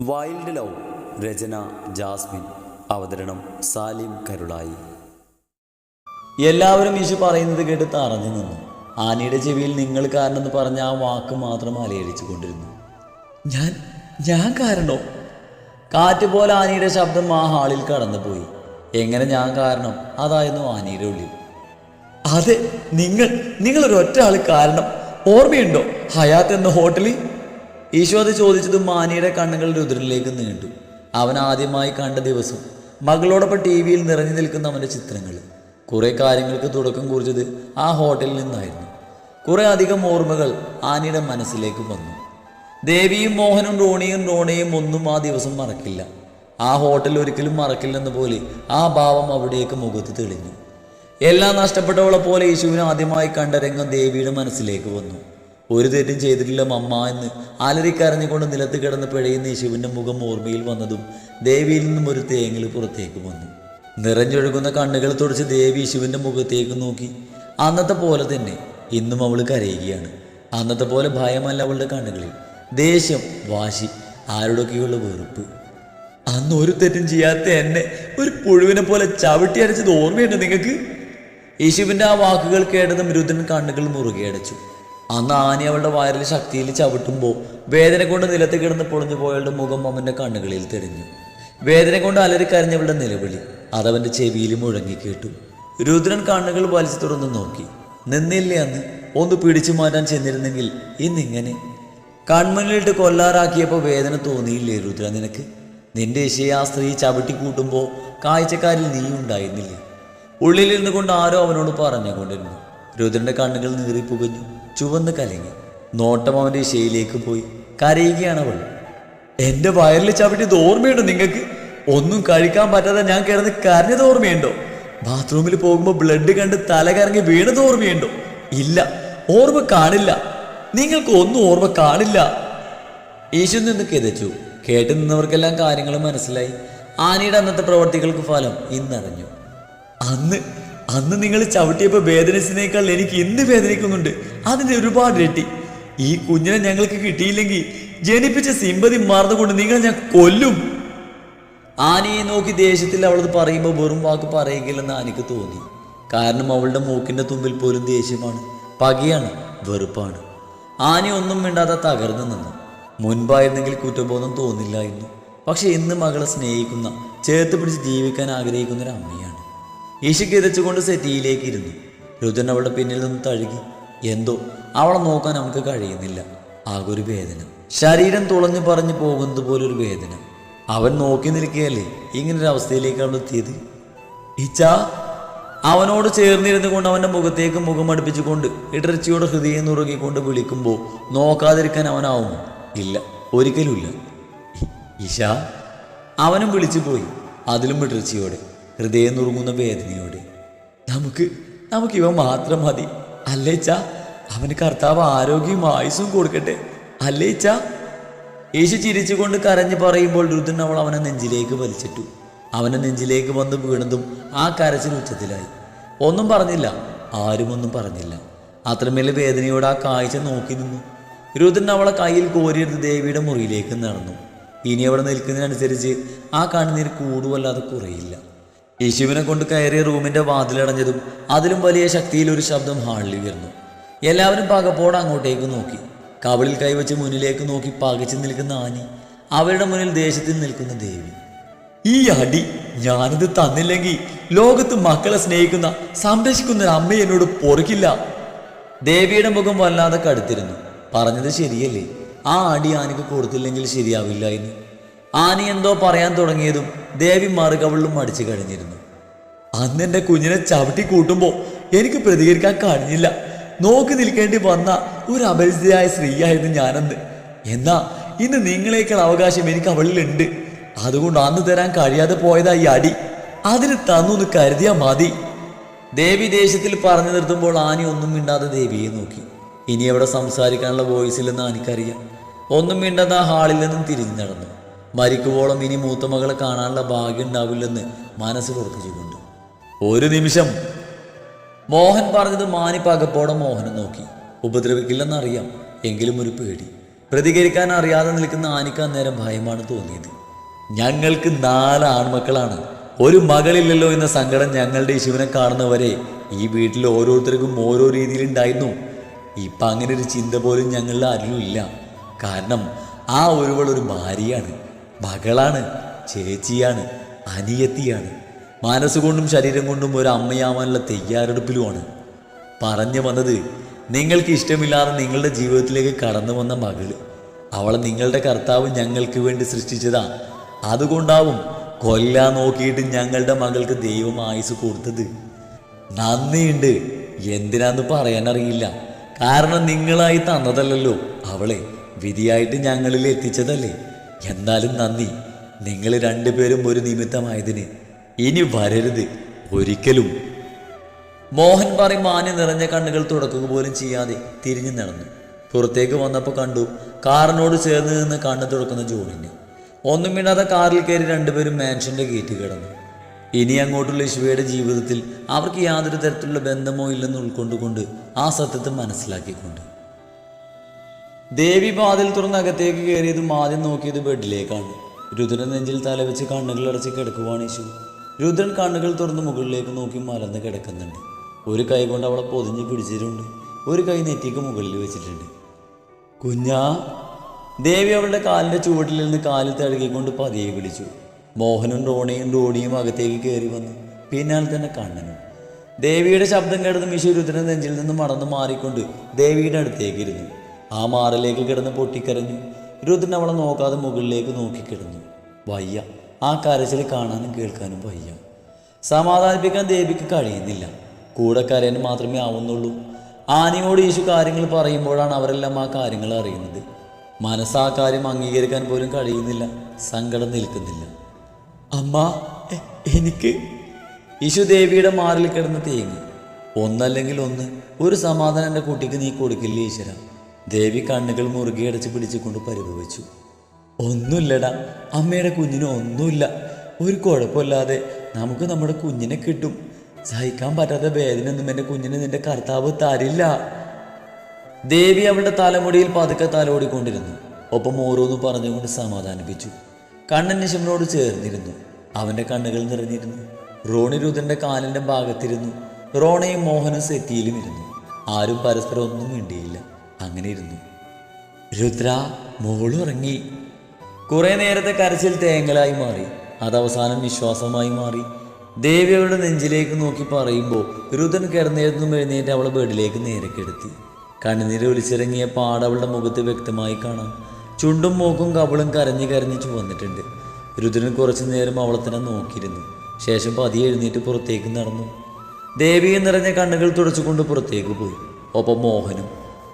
Wild love രചന Jasmine അവതരണം സാലിം കരുളായി. എല്ലാവരും ഈശു പറയുന്നത് കേട്ട് തറഞ്ഞു നിന്നു. ആനയുടെ ചെവിയിൽ നിങ്ങൾ കാരണം എന്ന് പറഞ്ഞ ആ വാക്ക് മാത്രം അലയടിച്ചു കൊണ്ടിരുന്നു. ഞാൻ ഞാൻ കാരണോ? കാറ്റ് പോലെ ആനയുടെ ശബ്ദം ആ ഹാളിൽ കടന്നുപോയി. എങ്ങനെ ഞാൻ കാരണം? അതായിരുന്നു ആനയുടെ ഉള്ളിൽ അതെ നിങ്ങൾ നിങ്ങളൊരു ഒറ്റ ആൾ കാരണം. ഓർമ്മയുണ്ടോ? ഹയാത്ത് എന്ന ഹോട്ടലിൽ ഈശോ അത് ചോദിച്ചത് മാനിയുടെ കണ്ണുകൾ രുദ്രനിലേക്ക് നീണ്ടു. അവൻ ആദ്യമായി കണ്ട ദിവസം മകളോടൊപ്പം ടി വിയിൽ നിറഞ്ഞു നിൽക്കുന്ന അവന്റെ ചിത്രങ്ങൾ. കുറേ കാര്യങ്ങൾക്ക് തുടക്കം കുറിച്ചത് ആ ഹോട്ടലിൽ നിന്നായിരുന്നു. കുറേ അധികം ഓർമ്മകൾ ആനിയുടെ മനസ്സിലേക്ക് വന്നു. ദേവിയും മോഹനും റോണിയും റോണയും ഒന്നും ആ ദിവസം മറക്കില്ല. ആ ഹോട്ടൽ ഒരിക്കലും മറക്കില്ലെന്ന പോലെ ആ ഭാവം അവിടേക്ക് മുഖത്ത് തെളിഞ്ഞു. എല്ലാം നഷ്ടപ്പെട്ടവളെ പോലെ യേശുവിനെ ആദ്യമായി കണ്ട രംഗം ദേവിയുടെ മനസ്സിലേക്ക് വന്നു. ഒരു തെറ്റും ചെയ്തിട്ടില്ല മമ്മ എന്ന് അലറിക്കരഞ്ഞുകൊണ്ട് നിലത്ത് കിടന്ന് പിഴയുന്ന യേശുവിന്റെ മുഖം ഓർമ്മയിൽ വന്നതും ദേവിയിൽ നിന്നും ഒരു തേങ്ങൽ പുറത്തേക്ക് വന്നു. നിറഞ്ഞൊഴുകുന്ന കണ്ണുകൾ തുടച്ച് ദേവി യേശുവിന്റെ മുഖത്തേക്ക് നോക്കി. അന്നത്തെ പോലെ തന്നെ ഇന്നും അവൾ കരയുകയാണ്. അന്നത്തെ പോലെ ഭയമല്ല അവളുടെ കണ്ണുകളിൽ. ദേഷ്യം വാശി ആരോടൊക്കെയുള്ള വെറുപ്പ്. അന്ന് ഒരു തെറ്റും ചെയ്യാത്ത എന്നെ ഒരു പുഴുവിനെ പോലെ ചവിട്ടി അടച്ചത് ഓർമ്മയുണ്ട് നിങ്ങൾക്ക്? യേശുവിന്റെ ആ വാക്കുകൾ കേട്ടതും രുദ്രൻ കണ്ണുകൾ മുറുകെ അടച്ചു. അന്ന് ആനി അവളുടെ വയറിൽ ശക്തിയിൽ ചവിട്ടുമ്പോൾ വേദന കൊണ്ട് നിലത്ത് കിടന്ന് പൊളിഞ്ഞു പോയവളുടെ മുഖം അവന്റെ കണ്ണുകളിൽ തെളിഞ്ഞു. വേദന കൊണ്ട് അലറിക്കരഞ്ഞവളുടെ നിലവിളി അതവന്റെ ചെവിയിൽ മുഴങ്ങി കേട്ടു. രുദ്രൻ കണ്ണുകൾ വലിച്ചു തുറന്ന് നോക്കി. നിന്നില്ലേ അന്ന്? ഒന്ന് പിടിച്ചു മാറ്റാൻ ചെന്നിരുന്നെങ്കിൽ ഇന്നിങ്ങനെ. കൺമുന്നിലിട്ട് കൊല്ലാറാക്കിയപ്പോൾ വേദന തോന്നിയില്ലേ രുദ്ര നിനക്ക്? നിന്റെ ഇശയെ ആ സ്ത്രീ ചവിട്ടി കൂട്ടുമ്പോൾ കാഴ്ചക്കാരിൽ നീ ഉണ്ടായിരുന്നില്ല? ഉള്ളിലിരുന്നു കൊണ്ട് ആരോ അവനോട് പറഞ്ഞുകൊണ്ടിരുന്നു. രുദ്രന്റെ കണ്ണുകൾ നീറിപ്പുകഞ്ഞു. ചുവന്ന് കലങ്ങി. നോട്ടം അവന്റെ ഇശയിലേക്ക് പോയി. കരയുകയാണ് അവൾ. എന്റെ വയറിൽ ചവിട്ടിയത് ഓർമ്മയുണ്ടോ നിങ്ങൾക്ക്? ഒന്നും കഴിക്കാൻ പറ്റാതെ ഞാൻ കിടന്ന് കരഞ്ഞത് ഓർമ്മയുണ്ടോ? ബാത്റൂമിൽ പോകുമ്പോൾ ബ്ലഡ് കണ്ട് തല കറങ്ങി വീണത് ഓർമ്മയുണ്ടോ? ഇല്ല. ഓർമ്മ കാണില്ല. നിങ്ങൾക്ക് ഒന്നും ഓർമ്മ കാണില്ല. യേശു നിന്ന് കിതച്ചു. കേട്ടു നിന്നവർക്കെല്ലാം കാര്യങ്ങൾ മനസ്സിലായി. ആനയുടെ അന്നത്തെ പ്രവർത്തികൾക്ക് ഫലം ഇന്നറിഞ്ഞു. അന്ന് അന്ന് നിങ്ങൾ ചവിട്ടിയപ്പോൾ വേദനിച്ചതിനേക്കാൾ എനിക്ക് ഇന്ന് വേദനിക്കുന്നുണ്ട്? അതിന്റെ ഒരുപാട് ഇരട്ടി. ഈ കുഞ്ഞിനെ ഞങ്ങൾക്ക് കിട്ടിയില്ലെങ്കിൽ ജനിപ്പിച്ച സിമ്പതി മറന്നുകൊണ്ട് നിങ്ങൾ ഞാൻ കൊല്ലും. ആനയെ നോക്കി ദേഷ്യത്തിൽ അവളത് പറയുമ്പോൾ വെറും വാക്ക് പറയുകയില്ലെന്ന് ആനയ്ക്ക് തോന്നി. കാരണം അവളുടെ മൂക്കിന്റെ തുമ്പിൽ പോലും ദേഷ്യമാണ്. പകയാണ് വെറുപ്പാണ്. ആന ഒന്നും മിണ്ടാതെ തകർന്നു നിന്നു. മുൻപായിരുന്നെങ്കിൽ കുറ്റബോധം തോന്നില്ലായിരുന്നു. പക്ഷെ ഇന്ന് മകളെ സ്നേഹിക്കുന്ന ചേർത്ത് പിടിച്ച് ജീവിക്കാൻ ആഗ്രഹിക്കുന്ന ഒരു അമ്മയാണ്. ഈശു കിതച്ചുകൊണ്ട് സെറ്റിയിലേക്ക് ഇരുന്നു രുദ്രൻ അവളുടെ പിന്നിൽ നിന്ന് തഴുകി എന്തോ? അവളെ നോക്കാൻ നമുക്ക് കഴിയുന്നില്ല. ആകെ ഒരു വേദന. ശരീരം തുളഞ്ഞു പറഞ്ഞു പോകുന്നത് പോലൊരു വേദന. അവൻ നോക്കി നിൽക്കുകയല്ലേ ഇങ്ങനൊരു അവസ്ഥയിലേക്ക് അവൾ എത്തിയത്? ഇച്ചാ അവനോട് ചേർന്നിരുന്നു കൊണ്ട് അവന്റെ മുഖത്തേക്ക് മുഖം അടുപ്പിച്ചുകൊണ്ട് ഇടർച്ചയോടെ ഹൃദയം നുറുകിക്കൊണ്ട് വിളിക്കുമ്പോൾ നോക്കാതിരിക്കാൻ അവനാവുമോ? ഇല്ല ഒരിക്കലുമില്ല. ഇഷ അവനും വിളിച്ചു പോയി അതിലും ഇടർച്ചയോടെ. ഹൃദയം നുറുങ്ങുന്ന വേദനയോടെ. നമുക്ക് നമുക്ക് ഇവ മാത്രം മതി. അല്ലേച്ചാ അവന് കർത്താവ് ആരോഗ്യവും ആയുസ്സും കൊടുക്കട്ടെ. അല്ലേച്ചാ യേശു ചിരിച്ചുകൊണ്ട് കരഞ്ഞു പറയുമ്പോൾ രുദ്രൻ അവൾ അവനെ നെഞ്ചിലേക്ക് വലിച്ചിട്ടു. അവനെ നെഞ്ചിലേക്ക് വന്ന് വീണതും ആ കരച്ചിൽ ഉച്ചത്തിലായി. ഒന്നും പറഞ്ഞില്ല ആരും ഒന്നും പറഞ്ഞില്ല. അത്രമേൽ വേദനയോട് ആ കാഴ്ച നോക്കി നിന്നു. രുദ്രൻ അവളെ കയ്യിൽ കോരിയെടുത്ത് ദേവിയുടെ മുറിയിലേക്ക് നടന്നു. ഇനി അവിടെ നിൽക്കുന്നതിനനുസരിച്ച് ആ കണ്ണുനീർ കൂടുവല്ലാതെ കുറയില്ല. യേശുവിനെ കൊണ്ട് കയറിയ റൂമിന്റെ വാതിലടഞ്ഞതും അതിലും വലിയ ശക്തിയിൽ ഒരു ശബ്ദം ഹാളിൽ ഉയർന്നു. എല്ലാവരും പകപ്പോടെ അങ്ങോട്ടേക്ക് നോക്കി. കവളിൽ കൈവച്ച് മുന്നിലേക്ക് നോക്കി പകച്ചു നിൽക്കുന്ന ആനി അവരുടെ മുന്നിൽ ദേശത്തിൽ നിൽക്കുന്ന ദേവി. ഈ അടി ഞാനിത് തന്നില്ലെങ്കിൽ ലോകത്ത് മക്കളെ സ്നേഹിക്കുന്ന സംരക്ഷിക്കുന്ന അമ്മ എന്നോട് പൊറുക്കില്ല. ദേവിയുടെ മുഖം വല്ലാതെ കടുത്തിരുന്നു. പറഞ്ഞത് ശരിയല്ലേ? ആ അടി ആനയ്ക്ക് കൊടുത്തില്ലെങ്കിൽ ശരിയാവില്ല എന്ന്. ആനി എന്തോ പറയാൻ തുടങ്ങിയതും ദേവി മറുകവളിലും അടിച്ചു കഴിഞ്ഞിരുന്നു. അന്ന് എന്റെ കുഞ്ഞിനെ ചവിട്ടി കൂട്ടുമ്പോൾ എനിക്ക് പ്രതികരിക്കാൻ കഴിഞ്ഞില്ല. നോക്കി നിൽക്കേണ്ടി വന്ന ഒരു അപരിചിതയായ സ്ത്രീയായിരുന്നു ഞാനന്ന്. എന്നാ ഇന്ന് നിങ്ങളേക്കാൾ അവകാശം എനിക്ക് അവളിലുണ്ട്. അതുകൊണ്ട് അന്ന് തരാൻ കഴിയാതെ പോയതാ ഈ അടി. അതിന് തന്നു എന്ന് കരുതിയാ മതി. ദേവി ദേശത്തിൽ പറഞ്ഞു നിർത്തുമ്പോൾ ആനി ഒന്നും മിണ്ടാതെ ദേവിയെ നോക്കി. ഇനി അവിടെ സംസാരിക്കാനുള്ള വോയിസ് ഇല്ലെന്ന് ആനിക്കറിയാം. ഒന്നും മിണ്ടാതെ ആ ഹാളിൽ നിന്നും തിരിഞ്ഞു നടന്നു. മരിക്കുവോളം ഇനി മൂത്തമകളെ കാണാനുള്ള ഭാഗ്യം ഉണ്ടാവില്ലെന്ന് മനസ്സ് ഉറപ്പിച്ചുകൊണ്ട്. ഒരു നിമിഷം. മോഹൻ പറഞ്ഞത് മാനിപ്പാകപ്പോടെ പകപ്പോടെ മോഹനെ നോക്കി. ഉപദ്രവിക്കില്ലെന്നറിയാം. എങ്കിലും ഒരു പേടി. പ്രതികരിക്കാൻ അറിയാതെ നിൽക്കുന്ന ആനിക്ക് അന്നേരം ഭയമാണ് തോന്നിയത്. ഞങ്ങൾക്ക് നാല് ആൺമക്കളാണ്. ഒരു മകളില്ലല്ലോ എന്ന സങ്കടം ഞങ്ങളുടെ യേശുവിനെ കാണുന്നവരെ ഈ വീട്ടിൽ ഓരോരുത്തർക്കും ഓരോ രീതിയിൽ ഉണ്ടായിരുന്നു. ഇപ്പം അങ്ങനെ ഒരു ചിന്ത പോലും ഞങ്ങളുടെ ആരിലും ഇല്ല. കാരണം ആ ഒരുവൾ ഒരു ഭാര്യയാണ്. മകളാണ്. ചേച്ചിയാണ്. അനിയത്തിയാണ്. മനസ്സുകൊണ്ടും ശരീരം കൊണ്ടും ഒരു അമ്മയാവാനുള്ള തയ്യാറെടുപ്പിലുമാണ്. പറഞ്ഞു വന്നത് നിങ്ങൾക്ക് ഇഷ്ടമില്ലാതെ നിങ്ങളുടെ ജീവിതത്തിലേക്ക് കടന്നു വന്ന മകൾ. അവളെ നിങ്ങളുടെ കർത്താവ് ഞങ്ങൾക്ക് വേണ്ടി സൃഷ്ടിച്ചതാ. അതുകൊണ്ടാവും കൊല്ലാൻ നോക്കിയിട്ട് ഞങ്ങളുടെ മകൾക്ക് ദൈവം ആയുസ് കൊടുത്തത്. നന്ദിയുണ്ട്. എന്തിനാന്ന് പറയാനറിയില്ല. കാരണം നിങ്ങളായി തന്നതല്ലല്ലോ അവളെ. വിധിയായിട്ട് ഞങ്ങളിൽ എത്തിച്ചതല്ലേ. എന്നാലും നന്ദി. നിങ്ങൾ രണ്ടുപേരും ഒരു നിമിത്തമായതിന്. ഇനി വരരുത് ഒരിക്കലും. മോഹൻ പറയും മാന്യം നിറഞ്ഞ കണ്ണുകൾ തുടക്കുക പോലും ചെയ്യാതെ തിരിഞ്ഞു നടന്നു. പുറത്തേക്ക് വന്നപ്പോൾ കണ്ടു കാറിനോട് ചേർന്ന് നിന്ന് കണ്ണു തുറക്കുന്ന ജോണിനെ. ഒന്നും മിണ്ടാതെ കാറിൽ കയറി രണ്ടുപേരും മാൻഷന്റെ ഗേറ്റ് കിടന്നു. ഇനി അങ്ങോട്ടുള്ള ശിവയുടെ ജീവിതത്തിൽ അവർക്ക് യാതൊരു തരത്തിലുള്ള ബന്ധമോ ഇല്ലെന്ന് ഉൾക്കൊണ്ടുകൊണ്ട് ആ സത്യത്തെ മനസ്സിലാക്കിക്കൊണ്ട്. ദേവി വാതിൽ തുറന്ന് അകത്തേക്ക് കയറിയതും ആദ്യം നോക്കിയത് ബെഡിലേക്കാണ്. രുദ്രൻ നെഞ്ചിൽ തലവെച്ച് കണ്ണുകൾ അടച്ച് കിടക്കുവാണ് യേശു. രുദ്രൻ കണ്ണുകൾ തുറന്ന് മുകളിലേക്ക് നോക്കി മലർന്ന് കിടക്കുന്നുണ്ട്. ഒരു കൈ കൊണ്ട് അവളെ പൊതിഞ്ഞ് പിടിച്ചിട്ടുണ്ട്. ഒരു കൈ നെറ്റിക്ക് മുകളിൽ വെച്ചിട്ടുണ്ട്. കുഞ്ഞാ ദേവി അവളുടെ കാലിന്റെ ചുവട്ടിൽ നിന്ന് കാലിൽ തഴുകിക്കൊണ്ട് പതിയെ വിളിച്ചു. മോഹനും റോണിയും റോണിയും അകത്തേക്ക് കയറി വന്നു. പിന്നാലെ തന്നെ കണ്ണനും. ദേവിയുടെ ശബ്ദം കേട്ടതും മിശു രുദ്രൻ നെഞ്ചിൽ നിന്ന് മടന്ന് മാറിക്കൊണ്ട് ദേവിയുടെ അടുത്തേക്ക് ഇരുന്നു. ആ മാറിലേക്ക് കിടന്ന് പൊട്ടിക്കരഞ്ഞു. രുദ്രൻ അവളെ നോക്കാതെ മുകളിലേക്ക് നോക്കിക്കിടന്നു. വയ്യ. ആ കരച്ചിൽ കാണാനും കേൾക്കാനും വയ്യ. സമാധാനിപ്പിക്കാൻ ദേവിക്ക് കഴിയുന്നില്ല. കൂടെ കരയാൻ മാത്രമേ ആവുന്നുള്ളൂ. ആനയോട് യേശു കാര്യങ്ങൾ പറയുമ്പോഴാണ് അവരെല്ലാം ആ കാര്യങ്ങൾ അറിയുന്നത്. മനസ്സാ കാര്യം അംഗീകരിക്കാൻ പോലും കഴിയുന്നില്ല. സങ്കടം നിൽക്കുന്നില്ല. അമ്മ എനിക്ക്? യേശു ദേവിയുടെ മാറിൽ കിടന്ന് തേങ്ങി. ഒന്നല്ലെങ്കിൽ ഒന്ന്. ഒരു സമാധാനം എന്റെ കുട്ടിക്ക് നീ കൊടുക്കില്ല ഈശ്വര? ദേവി കണ്ണുകൾ മുറുകിയടച്ച് പിടിച്ചുകൊണ്ട് പരിഭവിച്ചു. ഒന്നുമില്ലടാ. അമ്മയുടെ കുഞ്ഞിന് ഒന്നുമില്ല. ഒരു കുഴപ്പമില്ലാതെ നമുക്ക് നമ്മുടെ കുഞ്ഞിനെ കിട്ടും. സഹിക്കാൻ പറ്റാത്ത വേദനയൊന്നും എന്റെ കുഞ്ഞിന് നിന്റെ കർത്താവ് തരില്ല. ദേവി അവളുടെ തലമുടിയിൽ പതുക്കെ തലോടിക്കൊണ്ടിരുന്നു. ഒപ്പം ഓരോന്ന് പറഞ്ഞുകൊണ്ട് സമാധാനിപ്പിച്ചു. കണ്ണൻ നിശമനോട് ചേർന്നിരുന്നു. അവന്റെ കണ്ണുകൾ നിറഞ്ഞിരുന്നു. റോണി രുദ്രന്റെ കാലിന്റെ ഭാഗത്തിരുന്നു. റോണയും മോഹനും സെറ്റിയിലും ഇരുന്നു ആരും പരസ്പരം ഒന്നും മിണ്ടിയില്ല. അങ്ങനെ ഇരുന്നു. രുദ്ര മോളുറങ്ങി. കുറെ നേരത്തെ കരച്ചിൽ തേങ്ങലായി മാറി. അത് അവസാനം വിശ്വാസമായി മാറി. ദേവി അവളുടെ നെഞ്ചിലേക്ക് നോക്കി പറയുമ്പോൾ രുദ്രൻ കിടന്നിരുന്നും എഴുന്നേറ്റ് അവളെ ബെഡിലേക്ക് നേരെ കെടുത്തി. കണ്ണുനീര് ഒലിച്ചിറങ്ങിയ പാട് അവളുടെ മുഖത്ത് വ്യക്തമായി കാണാം. ചുണ്ടും മൂക്കും കവിളും കരഞ്ഞു കരഞ്ഞ് ചുവന്നിട്ടുണ്ട്. രുദ്രൻ കുറച്ചു നേരം അവളെ തന്നെ നോക്കിയിരുന്നു. ശേഷം പതിയെ എഴുന്നേറ്റ് പുറത്തേക്ക് നടന്നു. ദേവി നിറഞ്ഞ കണ്ണുകൾ തുടച്ചുകൊണ്ട് പുറത്തേക്ക് പോയി. ഒപ്പം മോഹനും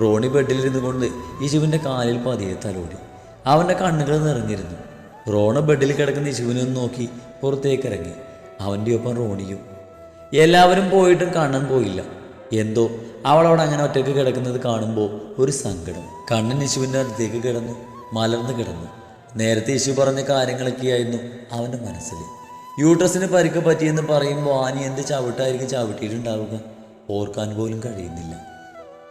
റോണി ബെഡിലിരുന്നു കൊണ്ട് യേശുവിന്റെ കാലിൽ പതിയെ തലോടി. അവന്റെ കണ്ണുകൾ നിറഞ്ഞിരുന്നു. റോണ ബെഡിൽ കിടക്കുന്ന യേശുവിനെ നോക്കി പുറത്തേക്ക് ഇറങ്ങി അവന്റെ ഒപ്പം റോണിയും. എല്ലാവരും പോയിട്ടും കാണാൻ പോയില്ല. എന്തോ അവളോട് അങ്ങനെ ഒറ്റയ്ക്ക് കിടക്കുന്നത് കാണുമ്പോൾ ഒരു സങ്കടം. കണ്ണൻ യേശുവിന്റെ അടുത്തേക്ക് കിടന്നു മലർന്നു കിടന്നു. നേരത്തെ യേശു പറഞ്ഞ കാര്യങ്ങളൊക്കെയായിരുന്നു അവന്റെ മനസ്സിൽ. യൂട്രസിന് പരിക്ക് പറ്റിയെന്ന് പറയുമ്പോൾ ആനി എന്ത് ചവിട്ടായിരിക്കും ചവിട്ടിയിട്ടുണ്ടാവുക? ഓർക്കാൻ പോലും കഴിയുന്നില്ല.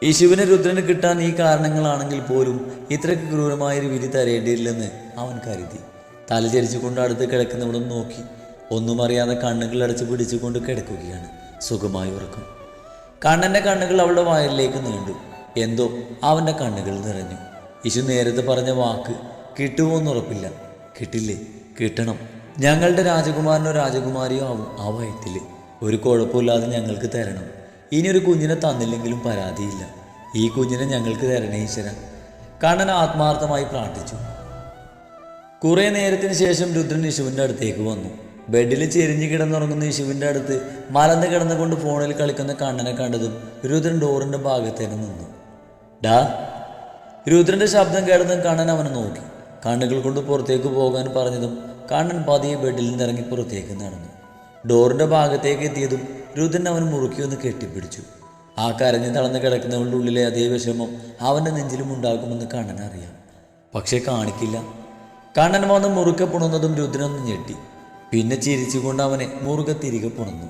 യേശുവിനെ രുദ്രന് കിട്ടാൻ ഈ കാരണങ്ങളാണെങ്കിൽ പോലും ഇത്രയ്ക്ക് ക്രൂരമായൊരു വിധി തരേണ്ടിയില്ലെന്ന് അവൻ കരുതി. തലചരിച്ചുകൊണ്ട് അടുത്ത് കിടക്കുന്നവളും നോക്കി. ഒന്നും അറിയാതെ കണ്ണുകൾ അടച്ച് പിടിച്ചുകൊണ്ട് കിടക്കുകയാണ്. സുഖമായി ഉറക്കം. കണ്ണന്റെ കണ്ണുകൾ അവളുടെ വയലിലേക്ക് നീണ്ടു. എന്തോ അവന്റെ കണ്ണുകൾ നിറഞ്ഞു. യേശു നേരത്തെ പറഞ്ഞ വാക്ക് കിട്ടുമോ എന്നുറപ്പില്ല കിട്ടില്ലേ? കിട്ടണം. ഞങ്ങളുടെ രാജകുമാരനോ രാജകുമാരിയോ ആവും ആ വയത്തിൽ ഒരു കുഴപ്പമില്ലാതെ ഞങ്ങൾക്ക് തരണം. ഇനി ഒരു കുഞ്ഞിനെ തന്നില്ലെങ്കിലും പരാതിയില്ല. ഈ കുഞ്ഞിനെ ഞങ്ങൾക്ക് തരണേ ഈശ്വര. കണ്ണൻ ആത്മാർത്ഥമായി പ്രാർത്ഥിച്ചു. കുറേ നേരത്തിന് ശേഷം രുദ്രൻ യശുവിന്റെ അടുത്തേക്ക് വന്നു. ബെഡിൽ ചെരിഞ്ഞ് കിടന്നുറങ്ങുന്ന യശുവിന്റെ അടുത്ത് മലന്ന് കിടന്നുകൊണ്ട് ഫോണിൽ കളിക്കുന്ന കണ്ണനെ കണ്ടതും രുദ്രൻ ഡോറിന്റെ ഭാഗത്തേക്ക് നിന്നു. ഡാ രുദ്രന്റെ ശബ്ദം കേട്ടതും കണ്ണൻ അവനെ നോക്കി. കണ്ണുകൾ കൊണ്ട് പുറത്തേക്ക് പോകാൻ പറഞ്ഞതും കണ്ണൻ പതിയെ ബെഡിൽ നിന്ന് ഇറങ്ങി പുറത്തേക്ക് നടന്നു. ഡോറിന്റെ ഭാഗത്തേക്ക് എത്തിയതും രുദ്രൻ അവൻ മുറുക്കി ഒന്ന് കെട്ടിപ്പിടിച്ചു. ആ കരഞ്ഞു തളർന്ന് കിടക്കുന്നവളുടെ ഉള്ളിലെ അതേ വിഷമം അവന്റെ നെഞ്ചിലും ഉണ്ടാകുമെന്ന് കണ്ണൻ അറിയാം. പക്ഷേ കാണിക്കില്ല. കണ്ണൻ വന്ന് മുറുക്കെ പുണർന്നതും രുദ്രനൊന്ന് ഞെട്ടി. പിന്നെ ചിരിച്ചുകൊണ്ട് അവനെ മുറുകെ തിരികെ പുണർന്നു.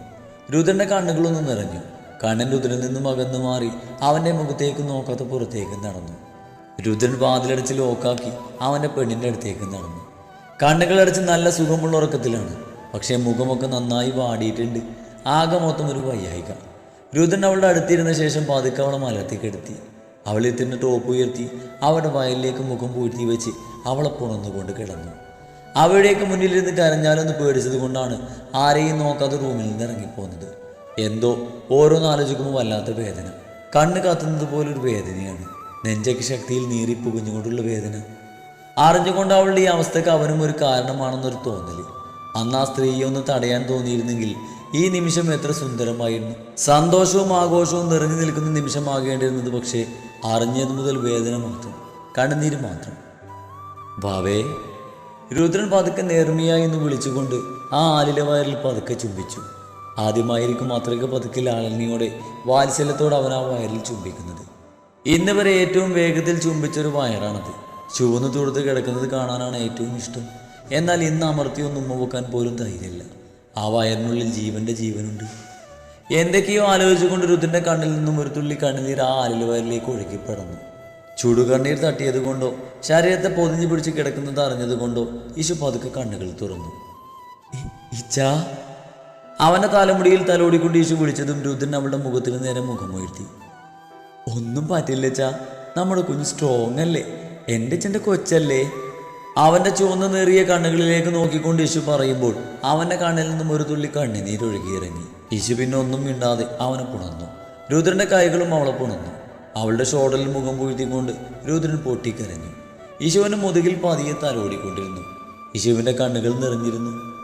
രുദ്രന്റെ കണ്ണുകളൊന്ന് നിറഞ്ഞു. കണ്ണൻ രുദ്രനിൽ നിന്നും അകന്നു മാറി അവന്റെ മുഖത്തേക്ക് നോക്കാത്ത പുറത്തേക്ക് നടന്നു. രുദ്രൻ വാതിലടച്ച് ലോക്കാക്കി അവന്റെ പെണ്ണിന്റെ അടുത്തേക്ക് നടന്നു. കണ്ണുകളടച്ച് നല്ല സുഖമുള്ള ഉറക്കത്തിലാണ്. പക്ഷേ മുഖമൊക്കെ നന്നായി വാടിയിട്ടുണ്ട്. ആകെ മൊത്തം ഒരു വയ്യായിക. രുദ്രൻ അവളുടെ അടുത്തിരുന്ന ശേഷം പതുക്കെ അവളെ മലത്തി കിടത്തി. അവളിൽ തന്നെ ടോപ്പ് ഉയർത്തി അവളുടെ വയലിലേക്ക് മുഖം പൂഴ്ത്തി വെച്ച് അവളെ പുണർന്നുകൊണ്ട് കിടന്നു. അവയുടെയൊക്കെ മുന്നിലിരുന്ന് കരഞ്ഞാലൊന്ന് പേടിച്ചത് കൊണ്ടാണ് ആരെയും നോക്കാതെ റൂമിൽ നിന്ന് ഇറങ്ങിപ്പോകുന്നത് എന്തോ ഓരോന്ന് ആലോചിക്കുമ്പോൾ വല്ലാത്ത വേദന. കണ്ണ് കത്തുന്നത് പോലൊരു വേദനയാണ്. നെഞ്ചക്ക് ശക്തിയിൽ നീറി പുകഞ്ഞുകൊണ്ടുള്ള വേദന. അറിഞ്ഞുകൊണ്ട് അവളുടെ ഈ അവസ്ഥക്ക് അവനും ഒരു കാരണമാണെന്നൊരു തോന്നൽ. അന്ന് ആ സ്ത്രീയെ ഒന്ന് തടയാൻ തോന്നിയിരുന്നെങ്കിൽ ഈ നിമിഷം എത്ര സുന്ദരമായിരുന്നു. സന്തോഷവും ആഘോഷവും നിറഞ്ഞു നിൽക്കുന്ന നിമിഷമാകേണ്ടിരുന്നത് പക്ഷേ അറിഞ്ഞത് മുതൽ വേദന മാത്രം കണ്ണുനീര് മാത്രം. ഭാവേ രുദ്രൻ പതുക്കെ നേർമയായി എന്ന് വിളിച്ചുകൊണ്ട് ആ ആലില വയറിൽ പതുക്കെ ചുംബിച്ചു. ആദ്യമായിരിക്കും അത്രയ്ക്ക് പതുക്കെ ലാളനിയോടെ വാത്സല്യത്തോടെ അവൻ ആ വയറിൽ ചുംബിക്കുന്നത്. ഇന്ന് വരെ ഏറ്റവും വേഗത്തിൽ ചുംബിച്ചൊരു വയറാണത്. ചുവന്ന് തൊടുത്ത് കിടക്കുന്നത് കാണാനാണ് ഏറ്റവും ഇഷ്ടം. എന്നാൽ ഇന്ന് അമർത്തിയൊന്നും നോക്കാൻ പോലും ധൈര്യമില്ല. ആ വയറിനുള്ളിൽ ജീവന്റെ ജീവനുണ്ട്. എന്തൊക്കെയോ ആലോചിച്ചുകൊണ്ട് രുദ്രന്റെ കണ്ണിൽ നിന്നും ഒരു തുള്ളി കണ്ണുനീർ ആ ആലില വയറിലേക്ക് ഒഴുകിപ്പടന്നു ചുടുകണ്ണീർ തട്ടിയത് കൊണ്ടോ ശരീരത്തെ പൊതിഞ്ഞു പിടിച്ച് കിടക്കുന്നത് അറിഞ്ഞത് കൊണ്ടോ ഈശു പതുക്കെ കണ്ണുകൾ തുറന്നു. "ഇ- ഇച്ചാ? അവന്റെ തലമുടിയിൽ തലോടിക്കൊണ്ട് ഈശു വിളിച്ചതും രുദ്രൻ അവളുടെ മുഖത്തിന് നേരെ മുഖം മുഖമുയർത്തി. ഒന്നും പറ്റില്ല ചാ നമ്മുടെ കുഞ്ഞ് സ്ട്രോങ് അല്ലേ? എന്റെ ചെന്റെ കൊച്ചല്ലേ? അവന്റെ ചുവന്ന് നേറിയ കണ്ണുകളിലേക്ക് നോക്കിക്കൊണ്ട് യേശു പറയുമ്പോൾ അവന്റെ കണ്ണിൽ നിന്നും ഒരു തുള്ളി കണ്ണുനീരൊഴുകിയിറങ്ങി യേശു പിന്നെ ഒന്നും മിണ്ടാതെ അവനെ പുണർന്നു രുദ്രന്റെ കൈകളും അവളെ പുണർന്നു അവളുടെ ഷോൾഡറിൽ മുഖം പൂഴ്ത്തിക്കൊണ്ട് രുദ്രൻ പൊട്ടിക്കരഞ്ഞു. യേശുവിന്റെ മുതുകിൽ പതിയെ തലോടിക്കൊണ്ടിരുന്നു. യേശുവിന്റെ കണ്ണുകൾ നിറഞ്ഞിരുന്നു.